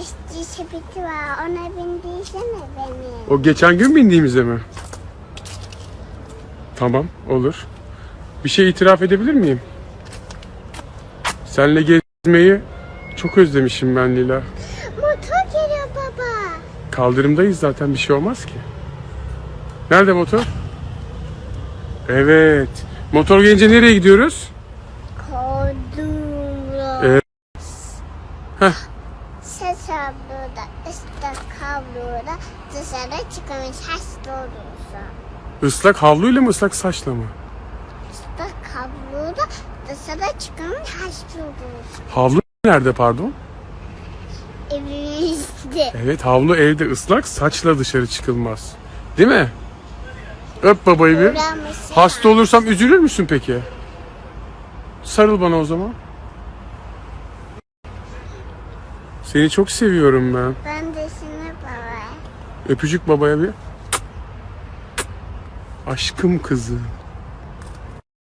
barışçı sepeti var. Ona bindiysene beni. O geçen gün bindiğimizde mi? Tamam, olur. Bir şey itiraf edebilir miyim? Senle gezmeyi çok özlemişim ben Lila. Motor geliyor baba. Kaldırımdayız zaten bir şey olmaz ki. Nerede motor? Evet. Motor gelince nereye gidiyoruz? Koduro. Evet. Heh. Ses kabloda, ıslak kabloda dışarı çıkmış hasta olursa. Islak havluyla mı ıslak saçla mı? Islak kabloda dışarı çıkmış hasta olursa. Havlu nerede pardon? Evimizde. Evet havlu evde ıslak saçla dışarı çıkılmaz. Değil mi? Öp babayı bir. Hasta olursam üzülür müsün peki? Sarıl bana o zaman. Seni çok seviyorum ben. Ben de seni baba. Öpücük babaya bir. Aşkım kızım.